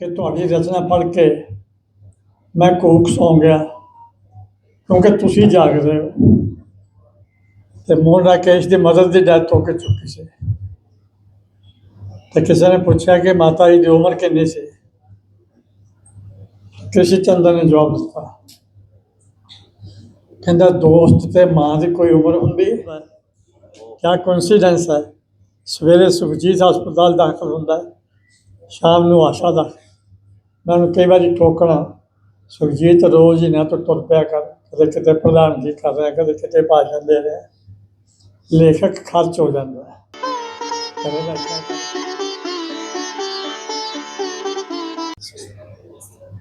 ਕਿ ਤੁਹਾਡੀ ਰਚਨਾ ਪੜ੍ਹ ਕੇ ਮੈਂ ਕੋਕ ਸੌਂ ਗਿਆ, ਕਿਉਂਕਿ ਤੁਸੀਂ ਜਾਗ ਰਹੇ ਹੋ। ਤੇ ਮੋਹਨ ਰਾਕੇਸ਼ ਦੀ ਮਦਰ ਦੀ ਡੈਥ ਹੋ ਕੇ ਚੁੱਕੀ ਸੀ। ਤੇ ਕਿਸੇ ਨੇ ਪੁੱਛਿਆ ਕਿ ਮਾਤਾ ਜੀ ਦੀ ਉਮਰ ਕਿੰਨੀ ਸੀ? ਕ੍ਰਿਸ਼ੀ ਚੰਦਰ ਨੇ ਜਵਾਬ ਦਿੱਤਾ। ਕਹਿੰਦਾ, ਦੋਸਤ ਤੇ ਮਾਂ ਦੀ ਕੋਈ ਉਮਰ ਹੁੰਦੀ? ਹੈ ਕਿਆ ਕੋਇਨਸੀਡੈਂਸ ਹੈ? ਸਵੇਰੇ ਸੁਖਜੀਤ ਹਸਪਤਾਲ ਦਾਖਲ ਹੁੰਦਾ ਸ਼ਾਮ ਨੂੰ ਆਸ਼ਾ ਦਾ ਮੈਂ ਉਹਨੂੰ ਕਈ ਵਾਰੀ ਟੋਕਣਾ ਸੁਖਜੀਤ ਰੋਜ਼ ਹੀ ਨਾ ਤੋਂ ਤੁਰ ਪਿਆ ਕਰ ਕਦੇ ਕਿਤੇ ਪ੍ਰਧਾਨ ਜੀ ਕਰ ਰਿਹਾ ਕਦੇ ਕਿਤੇ ਭਾਸ਼ਣ ਦੇ ਰਿਹਾ ਲੇਖਕ ਖਰਚ ਹੋ ਜਾਂਦਾ ਹੈ ਕਰੇਗਾ ਕਿਆ ਕਰੇ?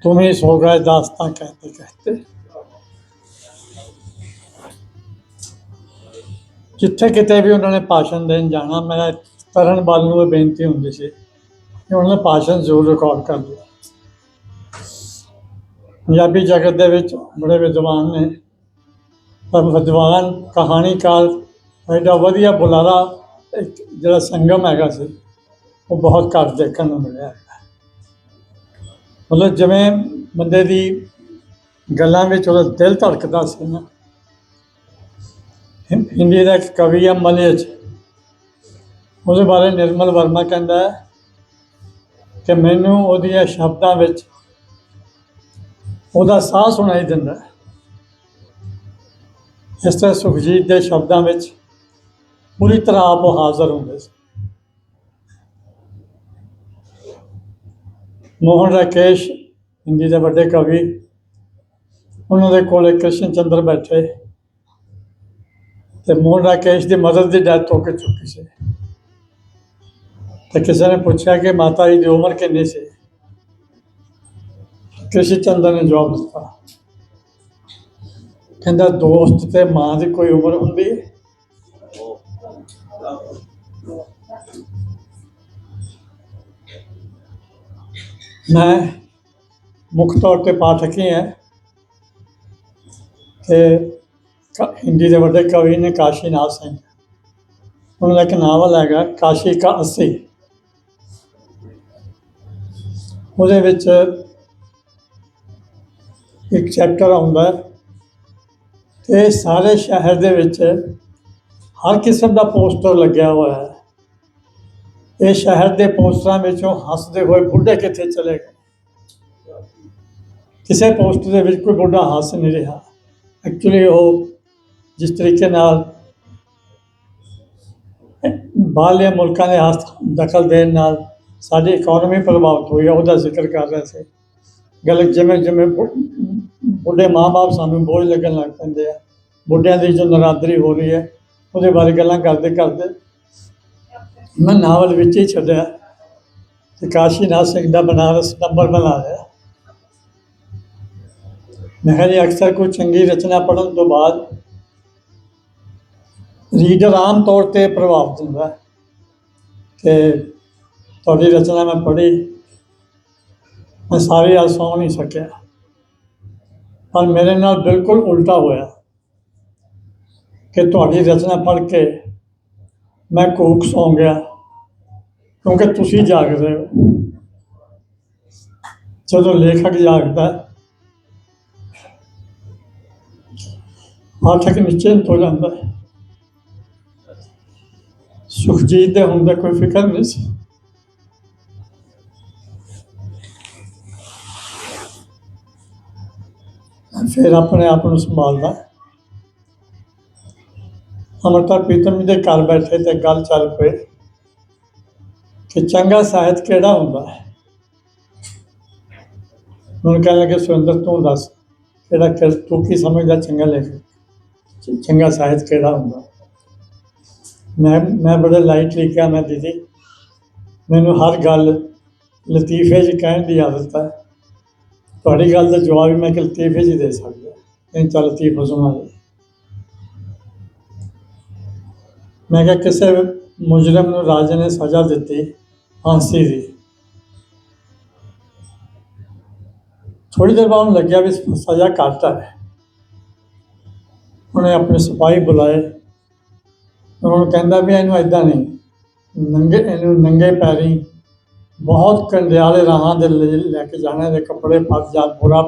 तुम ही सो गए दास्तां कहते कहते ਜਿੱਥੇ ਕਿਤੇ ਵੀ ਉਹਨਾਂ ਨੇ ਭਾਸ਼ਣ ਦੇਣ ਜਾਣਾ ਮੇਰਾ ਤਰਨ ਬਾਲ ਨੂੰ ਇਹ ਬੇਨਤੀ ਹੁੰਦੀ ਸੀ ਕਿ ਉਹਨਾਂ ਨੇ ਭਾਸ਼ਣ ਜ਼ਰੂਰ ਰਿਕਾਰਡ ਕਰ ਲਿਆ ਪੰਜਾਬੀ ਜਗਤ ਦੇ ਵਿੱਚ ਬੜੇ ਵਿਦਵਾਨ ਨੇ। ਪਰ ਵਿਦਵਾਨ ਕਹਾਣੀਕਾਰ ਐਡਾ ਵਧੀਆ ਬੁਲਾਰਾ, ਇੱਕ ਜਿਹੜਾ ਸੰਗਮ ਹੈਗਾ ਸੀ, ਉਹ ਬਹੁਤ ਘੱਟ ਦੇਖਣ ਨੂੰ ਮਿਲਿਆ ਮਤਲਬ ਜਿਵੇਂ ਬੰਦੇ ਦੀ ਗੱਲਾਂ ਵਿੱਚ ਉਹਦਾ ਦਿਲ ਧੜਕਦਾ ਸੀ ਨਾ। ਹਿੰਦੀ ਦਾ ਇੱਕ ਕਵੀ ਆ ਮਲੇਜ। ਉਹਦੇ ਬਾਰੇ ਨਿਰਮਲ ਵਰਮਾ ਕਹਿੰਦਾ ਹੈ ਕਿ ਮੈਨੂੰ ਉਹਦੀਆਂ ਸ਼ਬਦਾਂ ਵਿੱਚ ਉਹਦਾ ਸਾਹ ਸੁਣਾਈ ਦਿੰਦਾ ਇਸ ਤਰ੍ਹਾਂ ਸੁਖਜੀਤ ਦੇ ਸ਼ਬਦਾਂ ਵਿੱਚ ਪੂਰੀ ਤਰ੍ਹਾਂ ਆਪ ਉਹ ਹਾਜ਼ਰ ਹੁੰਦੇ ਸੀ। ਮੋਹਨ ਰਾਕੇਸ਼, ਹਿੰਦੀ ਦੇ ਵੱਡੇ ਕਵੀ, ਉਹਨਾਂ ਦੇ ਕੋਲੇ ਕ੍ਰਿਸ਼ਨ ਚੰਦਰ ਬੈਠੇ ਤੇ ਮੋਹਨ ਰਾਕੇਸ਼ ਦੀ ਮਦਰ ਦੀ ਡੈਥ ਹੋ ਕੇ ਚੁੱਕੀ ਸੀ। ਤੇ ਕਿਸੇ ਨੇ ਪੁੱਛਿਆ ਕਿ ਮਾਤਾ ਜੀ ਦੀ ਉਮਰ ਕਿੰਨੀ ਸੀ? ਕ੍ਰਿਸ਼ਨ ਚੰਦਰ ਨੇ ਜਵਾਬ ਦਿੱਤਾ। ਕਹਿੰਦਾ, ਦੋਸਤ ਤੇ ਮਾਂ ਦੀ ਕੋਈ ਉਮਰ ਹੁੰਦੀ? ਹੈ ਮੈਂ ਮੁੱਖ ਤੌਰ ਤੇ ਪਾਠਕ ਹੀ ਹਾਂ ਤੇ ਹਿੰਦੀ ਦੇ ਵੱਡੇ ਕਵੀ ਨੇ ਕਾਸ਼ੀਨਾਥ ਸਿੰਘ। ਉਹਨਾਂ ਦਾ ਇੱਕ ਨਾਵਲ ਹੈਗਾ ਕਾਸ਼ੀ ਕਾ ਅੱਸੀ। ਉਹਦੇ ਵਿੱਚ ਇੱਕ ਚੈਪਟਰ ਆਉਂਦਾ ਹੈ। ਤੇ ਸਾਰੇ ਸ਼ਹਿਰ ਦੇ ਵਿੱਚ ਹਰ ਕਿਸਮ ਦਾ ਪੋਸਟਰ ਲੱਗਿਆ ਹੋਇਆ ਹੈ। ਇਹ ਸ਼ਹਿਰ ਦੇ ਪੋਸਟਰਾਂ ਵਿੱਚੋਂ ਹੱਸਦੇ ਹੋਏ ਬੁੱਢੇ ਕਿੱਥੇ ਚਲੇ ਗਏ? ਕਿਸੇ ਪੋਸਟਰ ਦੇ ਵਿੱਚ ਕੋਈ ਬੁੱਢਾ ਹੱਸ ਨਹੀਂ ਰਿਹਾ। ਐਕਚੁਅਲੀ ਉਹ ਜਿਸ ਤਰੀਕੇ ਨਾਲ ਬਾਹਰਲੇ ਮੁਲਕਾਂ ਦੇ ਹੱਥ ਦਖਲ ਦੇਣ ਨਾਲ ਸਾਡੀ ਇਕਨੋਮੀ ਪ੍ਰਭਾਵਿਤ ਹੋਈ ਹੈ ਉਹਦਾ ਜ਼ਿਕਰ ਕਰ ਰਹੇ ਸੀ। ਗੱਲ ਜਿਵੇਂ ਜਿਵੇਂ ਬੁੱਢੇ ਮਾਂ-ਬਾਪ ਸਾਨੂੰ ਬੋਝ ਲੱਗਣ ਲੱਗ ਪੈਂਦੇ ਆ। ਬੁੱਢਿਆਂ ਦੀ ਜੋ ਨਰਾਦਰੀ ਹੋ ਰਹੀ ਹੈ, ਉਹਦੇ ਬਾਰੇ ਗੱਲਾਂ ਕਰਦੇ ਕਰਦੇ ਮੈਂ ਨਾਵਲ ਵਿੱਚ ਹੀ ਛੱਡਿਆ। ਤੇ ਕਾਸ਼ੀਨਾਥ ਸਿੰਘ ਦਾ ਬਨਾਰਸ ਨੰਬਰ ਬਣਾ ਲਿਆ। ਮੈਂ ਕਿਹਾ ਜੀ, ਅਕਸਰ ਕੋਈ ਚੰਗੀ ਰਚਨਾ ਪੜ੍ਹਨ ਤੋਂ ਬਾਅਦ ਰੀਡਰ ਆਮ ਤੌਰ ਤੇ ਪ੍ਰਭਾਵਿਤ ਹੁੰਦਾ। ਹੈ ਤੁਹਾਡੀ ਰਚਨਾ ਮੈਂ ਪੜ੍ਹੀ। ਮੈਂ ਸਾਰੇ ਅੱਜ ਸੌਂ ਨਹੀਂ ਸਕਿਆ। ਪਰ ਮੇਰੇ ਨਾਲ ਬਿਲਕੁਲ ਉਲਟਾ ਹੋਇਆ ਕਿ ਤੁਹਾਡੀ ਰਚਨਾ ਪੜ੍ਹ ਕੇ ਮੈਂ ਕੋਕ ਸੌਂ ਗਿਆ, ਕਿਉਂਕਿ ਤੁਸੀਂ ਜਾਗਦੇ ਹੋ। ਜਦੋਂ ਲੇਖਕ ਜਾਗਦਾ ਪਾਠਕ ਨਿਸ਼ਚਿੰਤ ਹੋ ਜਾਂਦਾ ਸੁਖਜੀਤ ਦੇ ਹੁੰਦੇ ਕੋਈ ਫਿਕਰ ਨਹੀਂ ਸੀ। ਫਿਰ ਆਪਣੇ ਆਪ ਨੂੰ ਸੰਭਾਲਦਾ। ਅਮਰਤਾ ਪ੍ਰੀਤਮ ਜੀ ਦੇ ਘਰ ਬੈਠੇ ਤੇ ਗੱਲ ਚੱਲ ਪਈ ਕਿ ਚੰਗਾ ਸਾਹਿਤ ਕਿਹੜਾ ਹੁੰਦਾ ਹੈ? ਉਹਨੂੰ ਕਹਿਣ ਲੱਗੇ, ਸੁਰਿੰਦਰ, ਤੂੰ ਦੱਸ ਕਿਹੜਾ ਕਿ ਤੂੰ ਕੀ ਸਮਝਦਾ ਚੰਗਾ ਲਿਖ ਚੰਗਾ ਸਾਹਿਤ ਕਿਹੜਾ ਹੁੰਦਾ? ਮੈਂ ਮੈਂ ਬੜਾ ਲਾਈਟ ਲਿਖਿਆ ਮੈਂ ਦੀਦੀ। ਮੈਨੂੰ ਹਰ ਗੱਲ ਲਤੀਫੇ 'ਚ ਕਹਿਣ ਦੀ ਆਦਤ ਹੈ। ਤੁਹਾਡੀ ਗੱਲ ਦਾ ਜਵਾਬ ਵੀ ਮੈਂ ਕਿ ਲਤੀਫੇ 'ਚ ਹੀ ਦੇ ਸਕਦਾ। ਨਹੀਂ, ਚੱਲ ਲਤੀਫਾ ਸੁਣਾ ਦੇ। ਮੈਂ ਕਿਹਾ ਕਿਸੇ ਮੁਜਰਮ ਨੂੰ ਰਾਜੇ ਨੇ ਸਜ਼ਾ ਦਿੱਤੀ ਫਾਂਸੀ ਦੀ। ਥੋੜੀ ਦੇਰ ਬਾਅਦ ਉਹਨੂੰ ਲੱਗਿਆ ਵੀ ਸਜ਼ਾ ਘੱਟ ਹੈ। ਉਹਨੇ ਆਪਣੇ ਸਿਪਾਹੀ ਬੁਲਾਏ। ਉਹਨਾਂ ਨੂੰ ਕਹਿੰਦਾ ਵੀ ਇਹਨੂੰ ਐਦਾਂ ਨਹੀਂ, ਨੰਗੇ, ਇਹਨੂੰ ਨੰਗੇ ਪੈਰੀ ਬਹੁਤ ਕੰਡਿਆਲੇ ਰਾਹਾਂ ਦੇ ਲੈ ਲੈ ਕੇ ਜਾਣੇ ਦੇ ਕੱਪੜੇ ਫਸ ਜਾਣ ਬੁਰਾ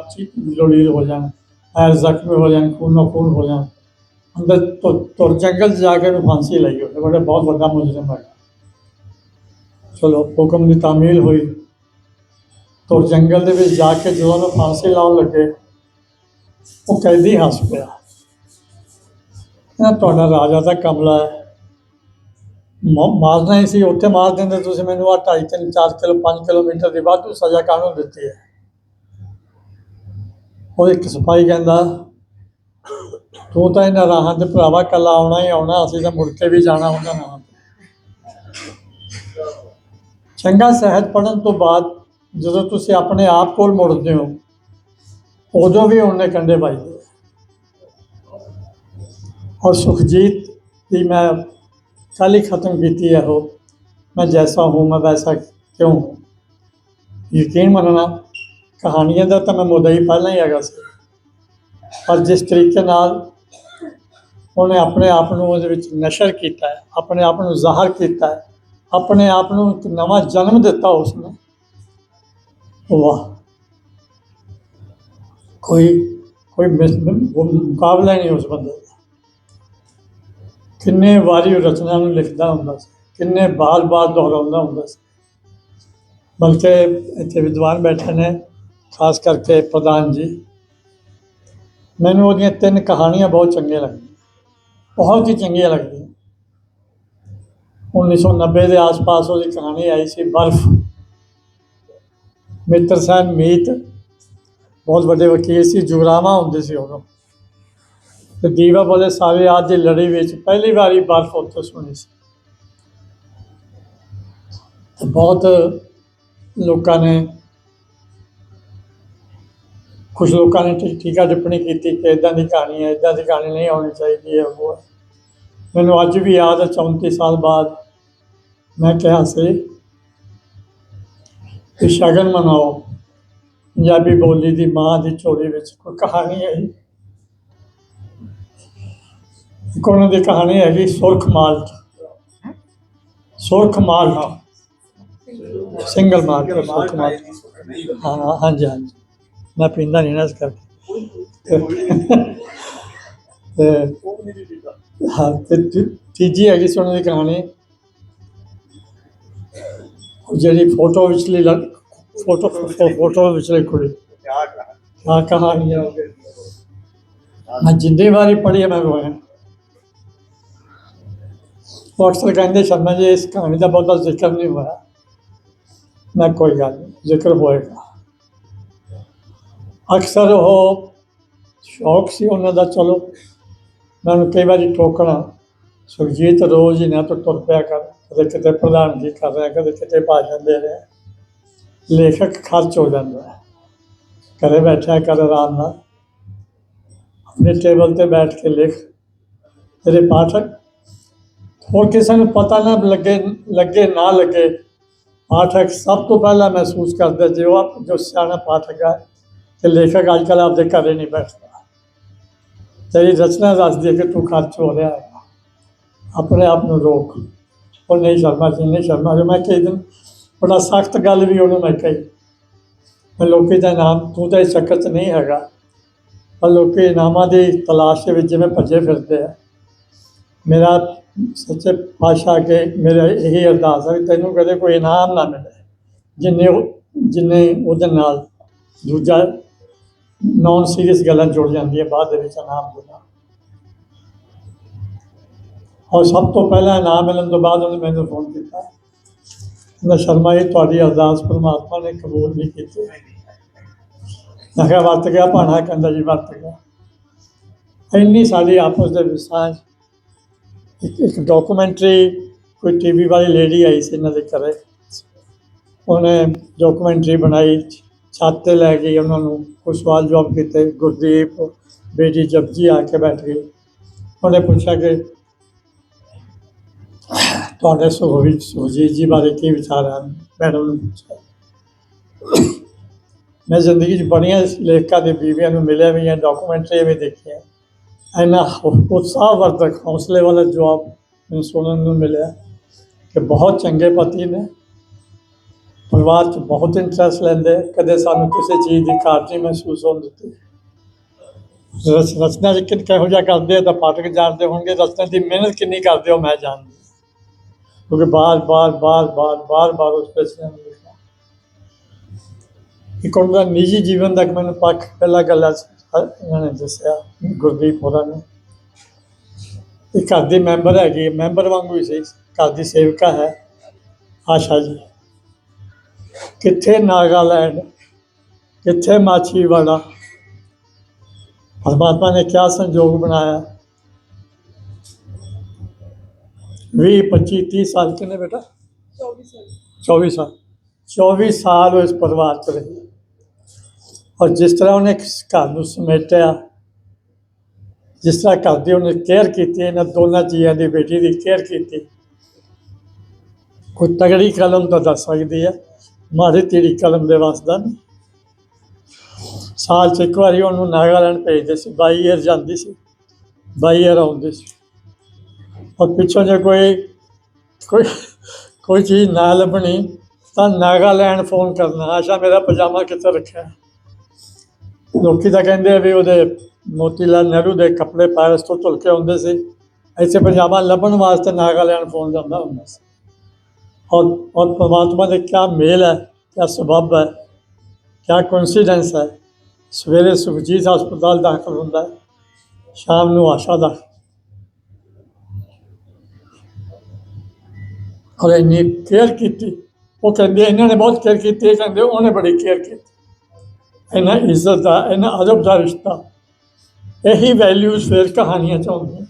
ਲੋਲੀਲ ਹੋ ਜਾਣ ਪੈਰ ਜ਼ਖਮੀ ਹੋ ਜਾਣ ਖੂਨੋ ਖੂਨ ਹੋ ਜਾਣ ਅੰਦਰ ਤੁਰ ਤੁਰ ਜੰਗਲ 'ਚ ਜਾ ਕੇ ਉਹਨੂੰ ਫਾਂਸੀ ਲਈ ਉਹਨੇ ਬੜਾ ਬਹੁਤ ਵੱਡਾ ਮੁਜਰਮ ਹੈ ਚਲੋ ਹੁਕਮ ਦੀ ਤਾਮੀਲ ਹੋਈ ਤੁਰ ਜੰਗਲ ਦੇ ਵਿੱਚ ਜਾ ਕੇ ਜਦੋਂ ਉਹਨੂੰ ਫਾਂਸੀ ਲਾਉਣ ਲੱਗੇ ਉਹ ਕੈਦੀ ਹੱਸ ਪਿਆ ਕਹਿੰਦਾ ਤੁਹਾਡਾ ਰਾਜਾ ਤਾਂ ਕਮਲਾ ਹੈ ਮ- ਮਾਰਨਾ ਹੀ ਸੀ, ਉੱਥੇ ਮਾਰ ਦਿੰਦੇ ਤੁਸੀਂ ਮੈਨੂੰ ਆ ਢਾਈ ਤਿੰਨ ਚਾਰ ਕਿਲੋ 5 ਕਿਲੋਮੀਟਰ ਦੀ ਵਾਧੂ ਸਜ਼ਾ ਕਾਹਨੂੰ ਦਿੱਤੀ ਹੈ? ਉਹ ਇੱਕ ਸਿਪਾਹੀ ਕਹਿੰਦਾ, ਤੂੰ ਤਾਂ ਇਹਨਾਂ ਰਾਹਾਂ ਦੇ ਭਰਾਵਾ ਕੱਲਾ ਆਉਣਾ ਹੀ ਆਉਣਾ, ਅਸੀਂ ਤਾਂ ਮੁੜ ਕੇ ਵੀ ਜਾਣਾ ਹੁੰਦਾ ਨਾ ਚੰਗਾ ਸ਼ਹਿਤ ਪੜਨ ਤੋਂ ਬਾਅਦ ਜਦੋਂ ਤੁਸੀਂ ਆਪਣੇ ਆਪ ਕੋਲ ਮੁੜਦੇ ਹੋ, ਉਦੋਂ ਵੀ ਉਹਨੇ ਕੰਡੇ ਪਾਈ ਔਰ ਸੁਖਜੀਤ ਦੀ ਮੈਂ ਕੱਲ੍ਹ ਹੀ ਖਤਮ ਕੀਤੀ ਹੈ ਉਹ। ਮੈਂ ਜੈਸਾ ਹੂੰ ਮੈਂ ਵੈਸਾ ਕਿਉਂ? ਹੂੰ ਯਕੀਨ ਮੰਨਣਾ, ਕਹਾਣੀਆਂ ਦਾ ਤਾਂ ਮੈਂ ਮੁੱਦਾ ਹੀ ਪਹਿਲਾਂ ਹੀ ਹੈਗਾ ਸੀ। ਪਰ ਜਿਸ ਤਰੀਕੇ ਨਾਲ ਉਹਨੇ ਆਪਣੇ ਆਪ ਨੂੰ ਉਹਦੇ ਵਿੱਚ ਨਸ਼ਰ ਕੀਤਾ ਹੈ, ਆਪਣੇ ਆਪ ਨੂੰ ਜ਼ਾਹਰ ਕੀਤਾ ਹੈ, ਆਪਣੇ ਆਪ ਨੂੰ ਇੱਕ ਨਵਾਂ ਜਨਮ ਦਿੱਤਾ ਉਸਨੇ, ਵਾਹ। ਕੋਈ ਕੋਈ ਮੁਕਾਬਲਾ ਨਹੀਂ ਉਸ ਬੰਦੇ ਦਾ। ਕਿੰਨੇ ਵਾਰੀ ਉਹ ਰਚਨਾ ਨੂੰ ਲਿਖਦਾ ਹੁੰਦਾ ਸੀ, ਕਿੰਨੇ ਬਾਰ-ਬਾਰ ਦੁਹਰਾਉਂਦਾ ਹੁੰਦਾ ਸੀ। ਬਲਕਿ ਇੱਥੇ ਵਿਦਵਾਨ ਬੈਠੇ ਨੇ, ਖਾਸ ਕਰਕੇ ਪ੍ਰਧਾਨ ਜੀ। ਮੈਨੂੰ ਉਹਦੀਆਂ ਤਿੰਨ ਕਹਾਣੀਆਂ ਬਹੁਤ ਚੰਗੀਆਂ ਲੱਗਦੀਆਂ, ਬਹੁਤ ਹੀ ਚੰਗੀਆਂ ਲੱਗਦੀਆਂ। 1990 ਦੇ ਆਸ-ਪਾਸ ਉਹਦੀ ਕਹਾਣੀ ਆਈ ਸੀ, ਬਰਫ਼। ਮਿੱਤਰ ਸਨ ਮੀਤ, ਬਹੁਤ ਵੱਡੇ ਵਕੀਲ ਸੀ ਜੁਗਰਾਮਾ ਹੁੰਦੇ ਸੀ ਉਦੋਂ। ਤੇ ਦੀਵਾ ਬੋਲੇ ਸਾਰੇ ਆਜ ਦੀ ਲੜੀ ਵਿੱਚ ਪਹਿਲੀ ਵਾਰੀ ਬਰਫ਼ ਉੱਤੇ ਸੁਣੀ ਸੀ ਤੇ ਬਹੁਤ ਲੋਕਾਂ ਨੇ, ਕੁਝ ਲੋਕਾਂ ਨੇ ਠੀਕ- ਟੀਕਾ ਟਿੱਪਣੀ ਕੀਤੀ ਕਿ ਇਦਾਂ ਦੀ ਕਹਾਣੀ ਹੈ ਇਦਾਂ ਦੀ ਕਹਾਣੀ ਨਹੀਂ ਆਉਣੀ ਚਾਹੀਦੀ ਹੈ, ਉਹ ਹੈ। ਮੈਨੂੰ ਅੱਜ ਵੀ ਯਾਦ ਹੈ 34 ਸਾਲ ਬਾਅਦ ਮੈਂ ਕਿਹਾ ਸੀ ਕਿ ਸ਼ਗਨ ਮਨਾਓ, ਪੰਜਾਬੀ ਬੋਲੀ ਦੀ ਮਾਂ ਦੀ ਝੋਲੀ ਵਿੱਚ ਕੋਈ ਕਹਾਣੀ ਹੈ ਇੱਕ ਉਹਨਾਂ ਦੀ ਕਹਾਣੀ ਹੈਗੀ Surkh malt Surkh malt single malt Surkh malt ਹਾਂ ਹਾਂਜੀ ਹਾਂਜੀ। ਮੈਂ ਪੀਂਦਾ ਨਹੀਂ ਨਾ ਇਸ ਕਰਕੇ। ਤੇ, ਹਾਂ, ਤੇ ਤੀਜੀ ਹੈਗੀ ਸੀ ਦੀ ਕਹਾਣੀ। ਜਿਹੜੀ ਫੋਟੋ ਵਿਚਲੀ ਫੋਟੋ ਫੋਟੋ ਵਿਚਲੀ ਕੁੜੀ। ਹਾਂ ਕਹਾਣੀ ਹੈ ਮੈਂ ਜਿੰਨੀ ਵਾਰੀ ਪੜ੍ਹੀ ਹੈ ਮੈਂ ਰੋਇਆ। ਉਹ ਅਕਸਰ ਕਹਿੰਦੇ, ਸ਼ਰਮਾ ਜੀ, ਇਸ ਕਹਾਣੀ ਦਾ ਬਹੁਤਾ ਜ਼ਿਕਰ ਨਹੀਂ ਹੋਇਆ। ਮੈਂ ਕੋਈ ਗੱਲ ਨਹੀਂ, ਜ਼ਿਕਰ ਹੋਏਗਾ। ਅਕਸਰ ਉਹ ਸ਼ੌਕ ਸੀ ਉਹਨਾਂ ਦਾ, ਚਲੋ, ਮੈਂ ਉਹਨੂੰ ਕਈ ਵਾਰੀ ਟੋਕਣਾ ਸੁਰਜੀਤ ਰੋਜ਼ ਇਹਨਾਂ ਤੋਂ ਤੁਰ ਪਿਆ ਕਰ, ਕਦੇ ਕਿਤੇ ਪ੍ਰਧਾਨ ਜੀ ਕਰ ਰਿਹਾ, ਕਦੇ ਕਿਤੇ ਭਾਸ਼ਣ ਦੇ ਰਿਹਾ। ਲੇਖਕ ਖਰਚ ਹੋ ਜਾਂਦਾ ਹੈ। ਘਰੇ ਬੈਠਿਆ ਕਰ ਆਰਾਮ ਨਾਲ। ਆਪਣੇ ਟੇਬਲ ਤੇ ਬੈਠ ਕੇ ਲਿਖ। ਤੇਰੇ ਪਾਠਕ ਹੋਰ ਕਿਸੇ ਨੂੰ ਪਤਾ ਨਾ ਲੱਗੇ ਲੱਗੇ, ਨਾ ਲੱਗੇ, ਪਾਠਕ ਸਭ ਤੋਂ ਪਹਿਲਾਂ ਮਹਿਸੂਸ ਕਰਦਾ ਜੋ ਆਪ ਜੋ ਸਿਆਣਾ ਪਾਠਕ ਹੈ ਕਿ ਲੇਖਕ ਅੱਜ ਕੱਲ੍ਹ ਆਪਦੇ ਘਰੇ ਨਹੀਂ ਬੈਠਦਾ। ਤੇਰੀ ਰਚਨਾ ਦੱਸਦੀ ਹੈ ਕਿ ਤੂੰ ਖਰਚ ਹੋ ਰਿਹਾ ਹੈ। ਆਪਣੇ ਆਪ ਨੂੰ ਰੋਕ। ਉਹ ਨਹੀਂ ਸ਼ਰਮਾ ਜੀ, ਨਹੀਂ ਸ਼ਰਮਾ ਜੀ, ਮੈਂ ਕਈ ਦਿਨ ਬੜਾ ਸਖਤ ਗੱਲ ਵੀ ਉਹਨੂੰ ਮੈਂ ਕਹੀ। ਮੈਂ ਲੋਕੀ ਦਾ ਨਾਮ, ਤੂੰ ਤਾਂ ਇਸ ਚੱਕਰ 'ਚ ਨਹੀਂ ਹੈਗਾ। ਪਰ ਲੋਕੀ ਇਨਾਮਾਂ ਦੀ ਤਲਾਸ਼ ਵਿੱਚ ਜਿਵੇਂ ਭੱਜੇ ਫਿਰਦੇ ਆ। ਮੇਰਾ ਸੱਚੇ ਪਾਤਸ਼ਾਹ ਕੇ ਮੇਰਾ ਇਹੀ ਅਰਦਾਸ ਹੈ ਕਿ ਤੈਨੂੰ ਕਦੇ ਕੋਈ ਇਨਾਮ ਨਾ ਮਿਲੇ, ਜਿੰਨੇ ਜਿੰਨੇ ਉਹਦੇ ਨਾਲ ਦੂਜਾ ਨੌਨ ਸੀਰੀਅਸ ਗੱਲਾਂ ਜੁੜ ਜਾਂਦੀਆਂ, ਬਾਅਦ ਦੇ ਵਿੱਚ ਇਨਾਮ ਦੇ ਔਰ ਸਭ ਤੋਂ ਪਹਿਲਾਂ ਇਨਾਮ ਮਿਲਣ ਤੋਂ ਬਾਅਦ ਉਹਨੇ ਮੈਨੂੰ ਫੋਨ ਕੀਤਾ। ਮੈਂ ਸ਼ਰਮਾ ਜੀ ਤੁਹਾਡੀ ਅਰਦਾਸ ਪਰਮਾਤਮਾ ਨੇ ਕਬੂਲ ਨਹੀਂ ਕੀਤੀ। ਮੈਂ ਕਿਹਾ, ਵਰਤ ਗਿਆ, ਭਾਣਾ ਕਹਿੰਦਾ ਜੀ, ਵਰਤ ਗਿਆ। ਇੰਨੀ ਸਾਡੀ ਆਪਸ ਦੇ ਵਿਸਾਂਝ ਇੱਕ ਇੱਕ ਡਾਕੂਮੈਂਟਰੀ ਕੋਈ ਟੀਵੀ ਵਾਲੀ ਲੇਡੀ ਆਈ ਸੀ ਇਹਨਾਂ ਦੇ ਘਰੇ। ਉਹਨੇ ਡਾਕੂਮੈਂਟਰੀ ਬਣਾਈ, ਛੱਤ ਤੇ ਲੈ ਗਈ ਉਹਨਾਂ ਨੂੰ, ਕੋਈ ਸਵਾਲ ਜਵਾਬ ਕੀਤੇ, ਗੁਰਦੀਪ ਬੇਟੀ ਜਪਜੀ ਆ ਕੇ ਬੈਠ ਗਈ। ਉਹਨੇ ਪੁੱਛਿਆ ਕਿ ਤੁਹਾਡੇ ਸੁਖਵੀਰ ਸੁਖਜੀਤ ਜੀ ਬਾਰੇ ਕੀ ਵਿਚਾਰ ਹੈ ਮੈਡਮ ਨੂੰ ਪੁੱਛਿਆ। ਮੈਂ ਜ਼ਿੰਦਗੀ 'ਚ ਬੜੀਆਂ ਲੇਖਕਾਂ ਦੇ ਬੀਵੀਆਂ ਨੂੰ ਮਿਲਿਆ ਵੀ ਹੈ ਡਾਕੂਮੈਂਟਰੀ ਵੀ ਦੇਖੀਆਂ। ਇੰਨਾ ਉਤਸ਼ਾਹਵਰਧਕ ਹੌਸਲੇ ਵਾਲਾ ਜਵਾਬ ਮੈਨੂੰ ਸੁਣਨ ਨੂੰ ਮਿਲਿਆ ਕਿ ਬਹੁਤ ਚੰਗੇ ਪਤੀ ਨੇ। ਪਰਿਵਾਰ 'ਚ ਬਹੁਤ ਇੰਟਰਸਟ ਲੈਂਦੇ, ਕਦੇ ਸਾਨੂੰ ਕਿਸੇ ਚੀਜ਼ ਦੀ ਘਾਟ ਨਹੀਂ ਮਹਿਸੂਸ ਹੋਣ ਦਿੱਤੀ। ਰਸ ਰਚਨਾ ਚ ਕਿ ਕਿਹੋ ਜਿਹਾ ਕਰਦੇ, ਤਾਂ ਪਾਠਕ ਜਾਣਦੇ ਹੋਣਗੇ ਰਚਨਾ ਦੀ ਮਿਹਨਤ ਕਿੰਨੀ ਕਰਦੇ ਹੋ, ਮੈਂ ਜਾਣਦਾ ਕਿਉਂਕਿ ਬਾਰ ਬਾਰ ਬਾਰ ਬਾਰ ਬਾਰ ਬਾਰ ਉਸ ਪ੍ਰਸ਼ਨ ਨੂੰ ਲਿਖਣਾ ਇੱਕ ਉਹਨਾਂ ਦਾ ਨਿੱਜੀ ਜੀਵਨ ਦਾ ਇੱਕ ਮੈਨੂੰ ਪੱਖ, ਪਹਿਲਾ ਗੱਲ 'ਚ ਇਹਨਾਂ ਨੇ ਦੱਸਿਆ ਗੁਰਦੀਪ ਹੋਰਾਂ ਨੇ। ਇਹ ਘਰ ਦੀ ਮੈਂਬਰ ਹੈਗੀ ਮੈਂਬਰ ਵਾਂਗੂ ਹੀ ਸੀ ਘਰ ਦੀ ਸੇਵਕਾ ਹੈ ਆਸ਼ਾ ਜੀ। ਕਿੱਥੇ ਨਾਗਾਲੈਂਡ ਕਿੱਥੇ ਮਾਛੀਵਾੜਾ? ਪਰਮਾਤਮਾ ਨੇ ਕਿਆ ਸੰਜੋਗ ਬਣਾਇਆ? 20 25 30 ਸਾਲ ਕਿੰਨੇ ਬੇਟਾ? 24 ਸਾਲ। 24 ਸਾਲ। ਉਹ ਇਸ ਪਰਿਵਾਰ ਚ ਰਹੀ। ਔਰ ਜਿਸ ਤਰ੍ਹਾਂ ਉਹਨੇ ਘਰ ਨੂੰ ਸਮੇਟਿਆ, ਜਿਸ ਤਰ੍ਹਾਂ ਘਰ ਦੀ ਉਹਨੇ ਕੇਅਰ ਕੀਤੀ, ਇਹਨਾਂ ਦੋਨਾਂ ਜੀਆਂ ਦੀ ਬੇਟੀ ਦੀ ਕੇਅਰ ਕੀਤੀ, ਕੋਈ ਤਗੜੀ ਕਲਮ ਤਾਂ ਦੱਸ ਸਕਦੀ ਹੈ ਮਾੜੀ ਤੇਰੀ ਕਲਮ ਦੇ ਵਾਸਦਾ ਨਹੀਂ ਸਾਲ ਚ ਇੱਕ ਵਾਰੀ ਉਹਨੂੰ ਨਾਗਾਲੈਂਡ ਭੇਜਦੇ ਸੀ 22 ਇਅਰ ਜਾਂਦੀ ਸੀ 22 ਇਅਰ ਆਉਂਦੀ ਸੀ। ਔਰ ਪਿੱਛੋਂ ਜੇ ਕੋਈ ਕੋਈ ਕੋਈ ਚੀਜ਼ ਨਾ ਲੱਭਣੀ, ਤਾਂ ਨਾਗਾਲੈਂਡ ਫੋਨ ਕਰਨਾ, ਆਸ਼ਾ ਮੇਰਾ ਪਜਾਮਾ ਕਿੱਥੇ ਰੱਖਿਆ? ਲੋਕੀ ਤਾਂ ਕਹਿੰਦੇ ਆ ਵੀ ਉਹਦੇ ਮੋਤੀ ਲਾਲ ਨਹਿਰੂ ਦੇ ਕੱਪੜੇ ਪੈਰਸ ਤੋਂ ਧੁਲ ਕੇ ਆਉਂਦੇ ਸੀ। ਐਸੇ ਪੰਜਾਬਾਂ ਲੱਭਣ ਵਾਸਤੇ ਨਾਗਾਲੈਂਡ ਫੋਨ ਜਾਂਦਾ ਹੁੰਦਾ ਸੀ। ਔਰ ਔਰ ਪਰਮਾਤਮਾ ਦੇ ਕਿਆ ਮੇਲ ਹੈ, ਕਿਆ ਸਬਬ ਹੈ, ਕਿਆ ਕੋਇਨਸੀਡੈਂਸ ਹੈ। ਸਵੇਰੇ ਸੁਖਜੀਤ ਹਸਪਤਾਲ ਦਾਖਲ ਹੁੰਦਾ ਹੈ, ਸ਼ਾਮ ਨੂੰ ਆਸ਼ਾ ਦਾ। ਔਰ ਇਹਨੇ ਕੇਅਰ ਕੀਤੀ, ਉਹ ਕਹਿੰਦੇ, ਇਹਨਾਂ ਨੇ ਬਹੁਤ ਕੇਅਰ ਕੀਤੀ, ਇਹ ਕਹਿੰਦੇ, ਉਹਨੇ ਬੜੀ ਕੇਅਰ ਕੀਤੀ। ਇਹਨਾਂ ਇੱਜ਼ਤ ਦਾ, ਇਹਨਾਂ ਅਦਬ ਦਾ ਰਿਸ਼ਤਾ। ਇਹੀ ਵੈਲਿਊਜ਼ ਫਿਰ ਕਹਾਣੀਆਂ ਚ ਆਉਂਦੀਆਂ।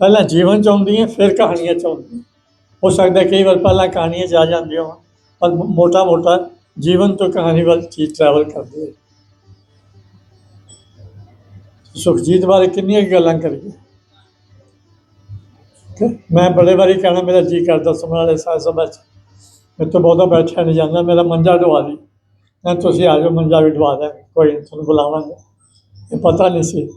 ਪਹਿਲਾਂ ਜੀਵਨ ਚ ਆਉਂਦੀਆਂ, ਫਿਰ ਕਹਾਣੀਆਂ ਚ ਆਉਂਦੀਆਂ। ਹੋ ਸਕਦਾ ਕਈ ਵਾਰ ਪਹਿਲਾਂ ਕਹਾਣੀਆਂ 'ਚ ਆ ਜਾਂਦੀਆਂ ਹੋਣ, ਪਰ ਮੋਟਾ ਮੋਟਾ ਜੀਵਨ ਤੋਂ ਕਹਾਣੀ ਵੱਲ ਚੀਜ਼ ਟਰੈਵਲ ਕਰਦੀ ਹੈ ਸੁਖਜੀਤ ਬਾਰੇ ਕਿੰਨੀਆਂ ਗੱਲਾਂ ਕਰੀਏ? ਮੈਂ ਬੜੇ ਵਾਰੀ ਕਹਿਣਾ, ਮੇਰਾ ਜੀ ਕਰਦਾ ਸੁਣਨ ਵਾਲੇ ਸਾਹ ਸਭਾ 'ਚ। ਮੈਂ ਤਾਂ ਬਹੁਤਾ ਬੈਠਿਆ ਨਹੀਂ ਜਾਂਦਾ, ਮੇਰਾ ਮੰਜਾ ਢਵਾ ਦੀ। ਮੈਂ ਤੁਸੀਂ ਆ ਜਾਓ ਮੰਜਾ ਵੀ ਢਵਾ ਦਾਂਗੇ ਕੋਈ ਨਹੀਂ ਤੁਹਾਨੂੰ ਬੁਲਾਵਾਂਗੇ। ਇਹ ਪਤਾ ਨਹੀਂ ਸੀ।